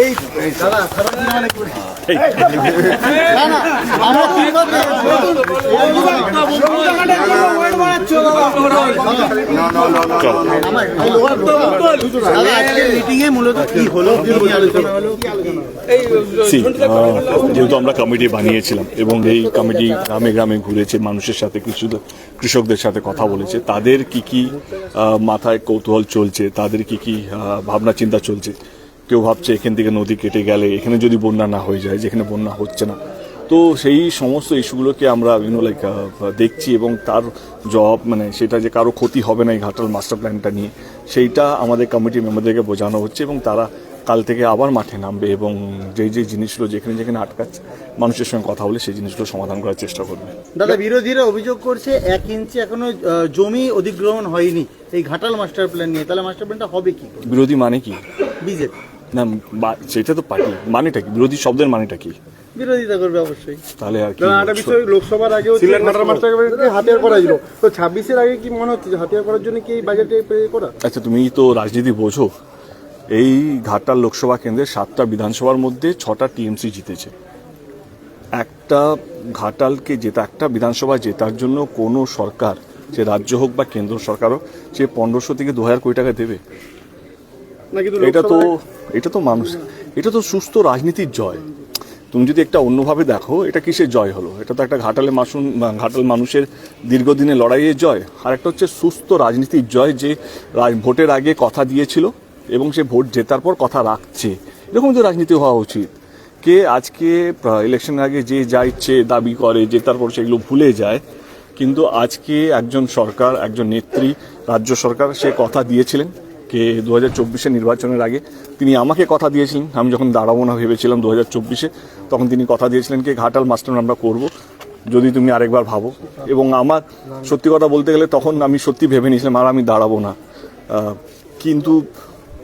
এই দাদা খারাপ দিন করি না না আমরা দুই কথা দাদা আজকে মিটিং এ মূলত কি হলো কি নিয়ে আলোচনা হলো সি যেহেতু আমরা কমিটি বানিয়েছিলাম এবং এই কমিটি গ্রামে গ্রামে ঘুরেছে মানুষের সাথে কৃষক কৃষকদের সাথে কথা বলেছে তাদের কি কি মাথায় কৌতূহল চলছে তাদের কি কি ভাবনা চিন্তা চলছে কেউ ভাবছে এখান থেকে নদী কেটে গেলে এখানে যদি বন্যা না হয়ে যায় যেখানে বন্যা হচ্ছে না। তো সেই সমস্ত ইস্যুগুলোকে আমরা ইউনো লাইক দেখছি এবং তার জব মানে সেটা যে কারও ক্ষতি হবে না এই ঘাটাল মাস্টার প্ল্যানটা নিয়ে সেইটা আমাদের কমিটি মেম্বারদেরকে বোঝানো হচ্ছে এবং তারা কাল থেকে আবার মাঠে নামবে এবং যেই যেই জিনিসগুলো যেখানে যেখানে আটকাচ্ছে মানুষের সঙ্গে কথা বলে সেই জিনিসগুলো সমাধান করার চেষ্টা করবে। দাদা বিরোধীরা অভিযোগ করছে এক ইঞ্চি এখনও জমি অধিগ্রহণ হয়নি এই ঘাটাল মাস্টার প্ল্যান নিয়ে। তাহলে মাস্টার প্ল্যানটা হবে কি? বিরোধী মানে কি? বিজেপি। না বা- সেটা তো পার্টি। মানেটা কি? বিরোধী শব্দের মানেটা কি? বিরোধিতা করবে অবশ্যই। তাহলে আর কি একটা বিষয় লোকসভার আগেও ঘাটার মাস্টারকে হাতিয়ার করা ছিল তো ছাব্বিশের আগে কি মনে হচ্ছে হাতিয়ার করার জন্য কি এই বাজেটে করা? আচ্ছা তুমি তো রাজনীতি বোঝো। এই ঘাটাল লোকসভা কেন্দ্রের সাতটা বিধানসভার মধ্যে ছটা টিএমসি জিতেছে। একটা ঘাটালকে জেতা একটা বিধানসভা জেতার জন্য কোনো সরকার সে রাজ্য হোক বা কেন্দ্র সরকার হোক সে পনেরোশো থেকে দু হাজার কোটি টাকা দেবে। এটা তো এটা তো মানুষ। এটা তো সুস্থ রাজনীতির জয়। তুমি যদি একটা অন্যভাবে দেখো এটা কিসের জয় হলো? এটা তো একটা ঘাটালে মাসুন ঘাটাল মানুষের দীর্ঘদিনের লড়াইয়ের জয়। আর একটা হচ্ছে সুস্থ রাজনীতির জয় যে রাজ- ভোটের আগে কথা দিয়েছিল এবং সে ভোট জেতার পর কথা রাখছে। এরকম তো রাজনীতি হওয়া উচিত। কে আজকে ইলেকশনের আগে যে যা ইচ্ছে দাবি করে জেতার পর সেগুলো ভুলে যায় কিন্তু আজকে একজন সরকার একজন নেত্রী রাজ্য সরকার সে কথা দিয়েছিলেন। কে দু হাজার চব্বিশে নির্বাচনের আগে তিনি আমাকে কথা দিয়েছিলেন। আমি যখন দাঁড়াবো না ভেবেছিলাম দু হাজার চব্বিশে, তখন তিনি কথা দিয়েছিলেন কি, ঘাটাল মাস্টার আমরা করব, যদি তুমি আরেকবার ভাবো। এবং আমার সত্যি কথা বলতে গেলে তখন আমি সত্যি ভেবে নিয়েছিলাম, আর আমি দাঁড়াবো না। কিন্তু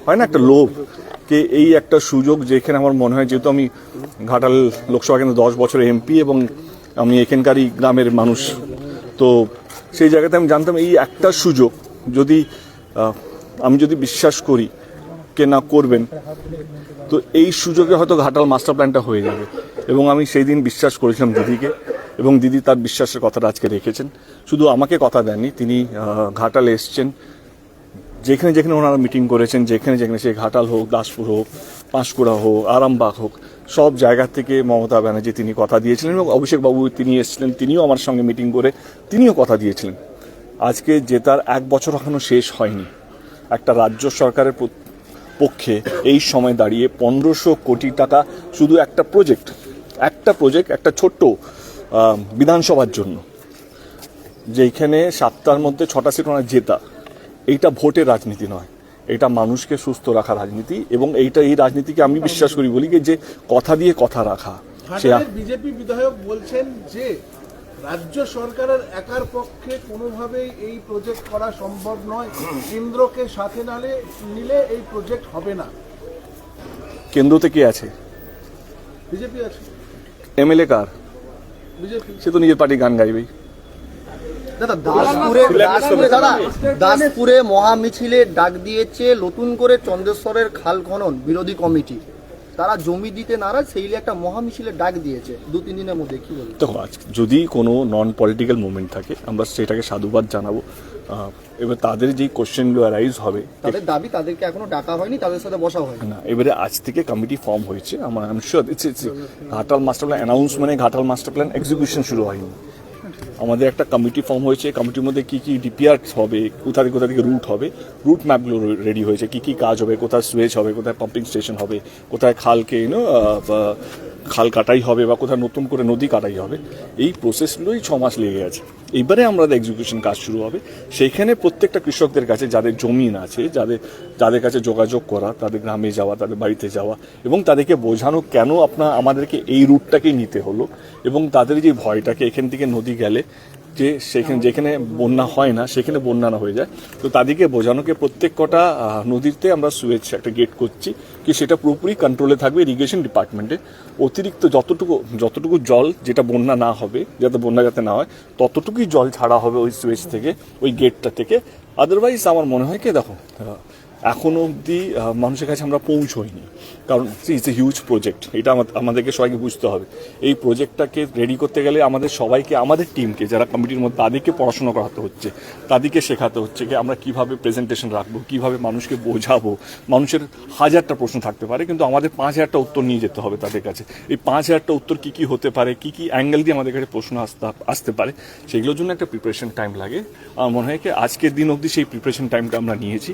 হয় না একটা লোভ কে, এই একটা সুযোগ যেখানে আমার মনে হয় যেহেতু আমি ঘাটাল লোকসভা কেন্দ্রে দশ বছর এমপি এবং আমি এখানকারই গ্রামের মানুষ, তো সেই জায়গাতে আমি জানতাম এই একটা সুযোগ যদি আমি যদি বিশ্বাস করি কে না করবেন, তো এই সুযোগে হয়তো ঘাটাল মাস্টার প্ল্যানটা হয়ে যাবে। এবং আমি সেই দিন বিশ্বাস করেছিলাম দিদিকে, এবং দিদি তার বিশ্বাসের কথাটা আজকে রেখেছেন। শুধু আমাকে কথা দেননি, তিনি ঘাটালে এসছেন। যেখানে যেখানে ওনারা মিটিং করেছেন, যেখানে যেখানে সে ঘাটাল হোক, দাসপুর হোক, পাঁশকুড়া হোক, আরামবাগ হোক, সব জায়গা থেকে মমতা ব্যানার্জি তিনি কথা দিয়েছিলেন, এবং অভিষেক বাবু তিনি এসেছিলেন, তিনিও আমার সঙ্গে মিটিং করে তিনিও কথা দিয়েছিলেন। আজকে জেতার এক বছর এখনও শেষ হয়নি। একটা রাজ্য সরকারের পক্ষে এই সময় দাঁড়িয়ে পনেরোশো কোটি টাকা শুধু একটা প্রজেক্ট একটা প্রজেক্ট একটা ছোট্ট বিধানসভার জন্য। যেখানে সাতটার মধ্যে ছটা সিট ওনার জেতা। এইটা ভোটের রাজনীতি নয়। এটা মানুষকে সুস্থ রাখা রাজনীতি এবং এইটা এই রাজনীতিকে আমি বিশ্বাস করি বলি যে কথা দিয়ে কথা রাখা। বিজেপি বিধায়ক বলছেন যে রাজ্য সরকারের একার পক্ষে কোনোভাবেই এই প্রজেক্ট করা সম্ভব নয়। কেন্দ্রকে সাথে নালে নিলে এই প্রজেক্ট হবে না। কেন্দ্রতে কে আছে? বিজেপি আছে। এমএলএ কার? বিজেপি। সে তো নিজের পার্টি গান গাইবেই দাদা দাসপুরে দাসপুরে দাদা দাসপুরে মহা মিছিলে ডাক দিয়েছে নতুন করে চন্দ্রেশ্বরের খাল খনন বিরোধী কমিটি। তারা জমি দিতে নারাজ সেই একটা মহামিছিলের ডাক দিয়েছে দু তিন দিনের মধ্যে কি বলব? দেখো আজ যদি কোনো নন পলিটিক্যাল মুভমেন্ট থাকে আমরা সেটাকে সাধুবাদ জানাব। এবার তাদের যেই কোশ্চেনগুলো অ্যারাইজ হবে তাদের দাবি তাদেরকে এখনও ডাকা হয়নি তাদের সাথে বসা হয় না এবারে আজ থেকে কমিটি ফর্ম হয়েছে। আমার I am sure it's it's Ghatal master plan announce মানে ঘাটাল মাস্টার প্ল্যান এক্সিকিউশন শুরু হয়নি। আমাদের একটা কমিটি ফর্ম হয়েছে। কমিটির মধ্যে কী কী ডিপিআর হবে, কোথা থেকে কোথা থেকে রুট হবে রুট ম্যাপগুলো রেডি হয়েছে। কী কী কাজ হবে, কোথায় সুয়েজ হবে, কোথায় পাম্পিং স্টেশন হবে, কোথায় খালকে ইউনো খাল কাটাই হবে বা কোথাও নতুন করে নদী কাটাই হবে, এই প্রসেসগুলোই ছ মাস লেগে গেছে। এইবারে আমাদের এক্সিকিউশন কাজ শুরু হবে। সেইখানে প্রত্যেকটা কৃষকদের কাছে যাদের জমিন আছে, যাদের যাদের কাছে যোগাযোগ করা, তাদের গ্রামে যাওয়া, তাদের বাড়িতে যাওয়া এবং তাদেরকে বোঝানো কেন আপনার আমাদেরকে এই রুটটাকেই নিতে হলো এবং তাদের যে ভয়টাকে এখান থেকে নদী গেলে যে সেখানে, যেখানে বন্যা হয় না, সেখানে বন্যা না হয়ে যায়। তো তাদেরকে বোঝানোকে প্রত্যেক কটা নদীতে আমরা সুয়েজ একটা গেট করছি কি সেটা পুরোপুরি কন্ট্রোলে থাকবে ইরিগেশন ডিপার্টমেন্টে অতিরিক্ত যতটুকু যতটুকু জল যেটা বন্যা না হবে, যাতে বন্যা যাতে না হয়, ততটুকুই জল ছাড়া হবে ওই সুয়েজ থেকে, ওই গেটটা থেকে। আদারওয়াইজ আমার মনে হয় কি, দেখো এখনও অবধি মানুষের কাছে আমরা পৌঁছইনি। কারণ ইটস এ হিউজ প্রজেক্ট এটা আমাদেরকে সবাইকে বুঝতে হবে। এই প্রজেক্টটাকে রেডি করতে গেলে আমাদের সবাইকে, আমাদের টিমকে যারা কমিটির মধ্যে, তাদেরকে পড়াশোনা করাতে হচ্ছে, তাদেরকে শেখাতে হচ্ছে যে আমরা কীভাবে প্রেজেন্টেশন রাখব, কীভাবে মানুষকে বোঝাবো। মানুষের হাজারটা প্রশ্ন থাকতে পারে, কিন্তু আমাদের পাঁচ হাজারটা উত্তর নিয়ে যেতে হবে তাদের কাছে। এই পাঁচ হাজারটা উত্তর কি কি হতে পারে, কি কি অ্যাঙ্গেল দিয়ে আমাদের কাছে প্রশ্ন আসতে আসতে পারে, সেগুলোর জন্য একটা প্রিপারেশন টাইম লাগে। আমার মনে হয় কি, আজকের দিন অবধি সেই প্রিপারেশন টাইমটা আমরা নিয়েছি।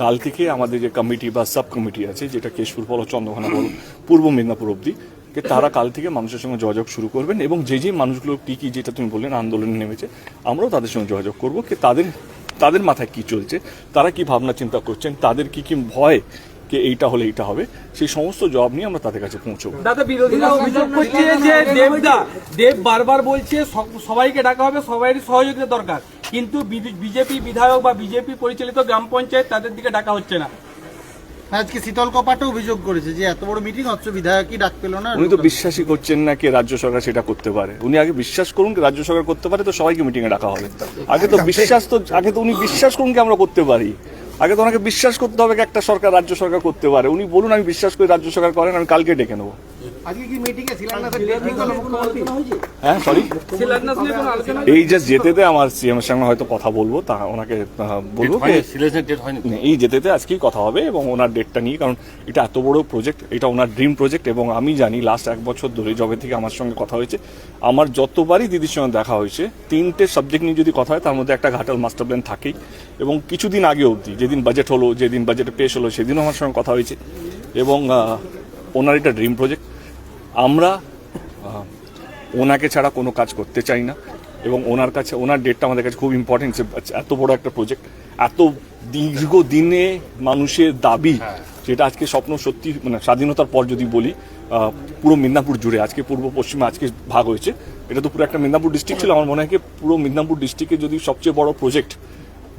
কাল থেকে আমাদের যে কমিটি বা সাব কমিটি আছে, যেটা কেশপুর বলো চন্দ্রকোনা বলো পূর্ব মেদিনীপুর অবধি, কে তারা কাল থেকে মানুষের সঙ্গে যোগাযোগ শুরু করবেন এবং যে যে মানুষগুলো কি কি যেটা তুমি বললেন আন্দোলনে নেমেছে, আমরাও তাদের সঙ্গে যোগাযোগ করব কি তাদের তাদের মাথায় কি চলছে, তারা কি ভাবনা চিন্তা করছেন, তাদের কি কি ভয় কে এইটা হলে এইটা হবে, সেই সমস্ত জবাব নিয়ে আমরা তাদের কাছে পৌঁছবো। দাদা, বিরোধীরা অভিযোগ করছে যে দেবদা, দেব বারবার বলছে সবাইকে ডাকা হবে সবাইয়ের সহযোগিতা দরকার। কিন্তু বিজেপি বিধায়ক বা বিজেপি পরিচালিত গ্রাম পঞ্চায়েত তাদের দিকে ডাকা হচ্ছে না। আজকে শীতল কপাটও অভিযোগ করেছে যে এত বড় মিটিং অথচ বিধায়কই ডাক পেল না উনি তো বিশ্বাসই করছেন না কি রাজ্য সরকার সেটা করতে পারে। উনি আগে বিশ্বাস করুন কি রাজ্য সরকার করতে পারে তো সবাইকে মিটিং এ ডাকা হবে। আগে তো বিশ্বাস তো আগে তো উনি বিশ্বাস করুন কি আমরা করতে পারি। আগে তো ওনাকে বিশ্বাস করতে হবে কি একটা সরকার রাজ্য সরকার করতে পারে। উনি বলুন আমি বিশ্বাস করি রাজ্য সরকার করেন আমি কালকে ডেকে নেব। হ্যাঁ সরি এই যে যেতেতে আমার সিএম এর সঙ্গে হয়তো কথা বলব তা ওনাকে বলব কি এই যেতেতে আজকেই কথা হবে এবং ওনার ডেটটা নিয়ে কারণ এটা এত বড় প্রজেক্ট এটা ওনার ড্রিম প্রজেক্ট এবং আমি জানি লাস্ট এক বছর ধরে জবে থেকে আমার সঙ্গে কথা হয়েছে। আমার যতবারই দিদির সঙ্গে দেখা হয়েছে তিনটে সাবজেক্ট নিয়ে যদি কথা হয় তার মধ্যে একটা ঘাটাল মাস্টার প্ল্যান থাকেই। এবং কিছুদিন আগে অবধি যেদিন বাজেট হলো যেদিন বাজেট পেশ হলো সেদিনও আমার সঙ্গে কথা হয়েছে। এবং ওনার এটা ড্রিম প্রজেক্ট আমরা ওনাকে ছাড়া কোনো কাজ করতে চাই না। এবং ওনার কাছে ওনার ডেটটা আমাদের কাছে খুব ইম্পর্টেন্ট এত বড় একটা প্রজেক্ট এত দীর্ঘ দিনে মানুষের দাবি যেটা আজকে স্বপ্ন সত্যি মানে স্বাধীনতার পর যদি বলি পুরো মিদনাপুর জুড়ে আজকে পূর্ব পশ্চিমে আজকে ভাগ হয়েছে। এটা তো পুরো একটা মিদনাপুর ডিস্ট্রিক্ট ছিল আমার মনে হয় পুরো মিদনাপুর ডিস্ট্রিক্টে যদি সবচেয়ে বড় প্রজেক্ট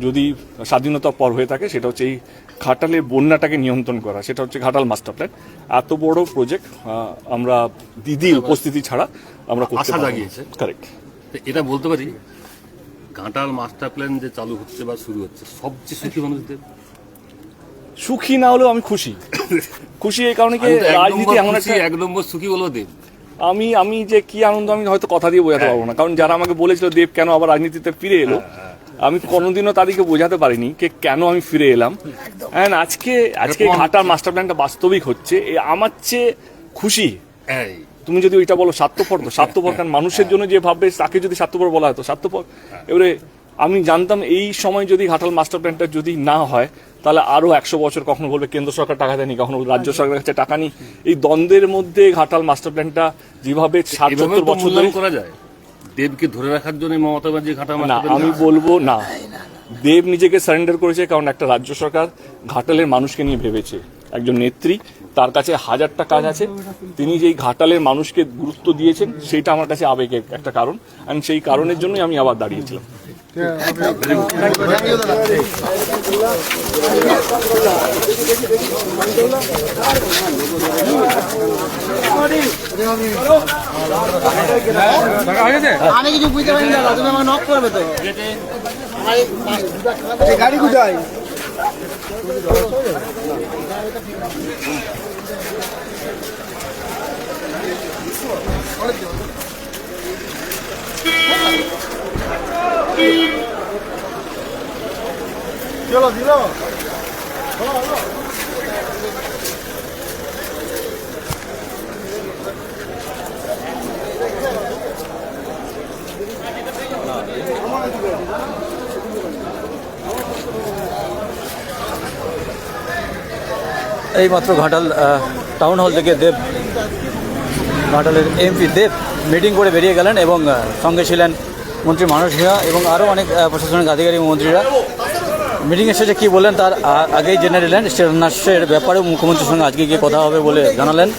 যদি স্বাধীনতার পর হয়ে থাকে সেটা হচ্ছে এই ঘাটালের বন্যাটাকে নিয়ন্ত্রণ করা সেটা হচ্ছে ঘাটাল মাস্টার প্ল্যান এত বড় প্রজেক্ট আমরা দিদির উপস্থিতি ছাড়া আমরা করতে জাগিয়েছে। কারেক্ট এটা বলতে পারি ঘাটাল মাস্টার প্ল্যান যে চালু হচ্ছে বা শুরু হচ্ছে সবচেয়ে সুখী মানুষদের? সুখী না হলেও আমি খুশি। খুশি এই কারণে কি রাজনীতি এমন একটা এক নম্বর সুখী বলব দেব। আমি আমি যে কি আনন্দ আমি হয়তো কথা দিয়ে বোঝাতে পারব না। কারণ যারা আমাকে বলেছিল দেব কেন আবার রাজনীতিতে ফিরে এলো? আমি কোনোদিনও তাদেরকে বোঝাতে পারিনি যে কেন আমি ফিরে এলাম। And আজকে আজকে ঘাটার মাস্টার প্ল্যানটা বাস্তবিক হচ্ছে। আমার চেয়ে খুশি। তুমি যদি ওইটা বলো স্বার্থপর তো। স্বার্থপর কারণ মানুষের জন্য যে ভাববে তাকে যদি স্বার্থপর বলা হতো স্বার্থপর। এবারে আমি জানতাম এই সময় যদি ঘাটাল মাস্টার প্ল্যানটা যদি না হয় তাহলে আরও একশো বছর কখনো বলবে কেন্দ্র সরকার টাকা দেয়নি কখনো বলবে রাজ্য সরকারের কাছে টাকা নেই। এই দ্বন্দ্বের মধ্যে ঘাটাল মাস্টার প্ল্যানটা যেভাবে ষাট সত্তর বছর ধরে করা যায়। দেবকে ধরে রাখার জন্য মমতা ব্যানার্জি ঘাটা না আমি বলব না। দেব নিজেকে সারেন্ডার করেছে কারণ একটা রাজ্য সরকার ঘাটালের মানুষকে নিয়ে ভেবেছে। একজন নেত্রী তার কাছে হাজারটা কাজ আছে। তিনি যেই ঘাটালের মানুষকে গুরুত্ব দিয়েছেন সেটা আমার কাছে আবেগের একটা কারণ। আমি সেই কারণের জন্যই আমি আবার দাঁড়িয়েছিলাম। আমি কিছু বুঝতে পারি না তুমি আমাকে নক করবে তো গাড়ি কোথায় চলো দিল এইমাত্র ঘাটাল টাউন হল থেকে দেব ঘাটালের এমপি দেব। মিটিং করে বেরিয়ে গেলেন এবং সঙ্গে ছিলেন মন্ত্রী মানস ভূঁইয়া এবং আরও অনেক প্রশাসনিক আধিকারিক মন্ত্রীরা। মিটিংয়ের শেষে কী বললেন তার আগেই জেনে নিলেন। শিলান্যাসের ব্যাপারেও মুখ্যমন্ত্রীর সঙ্গে আজকে গিয়ে কথা হবে বলে জানালেন।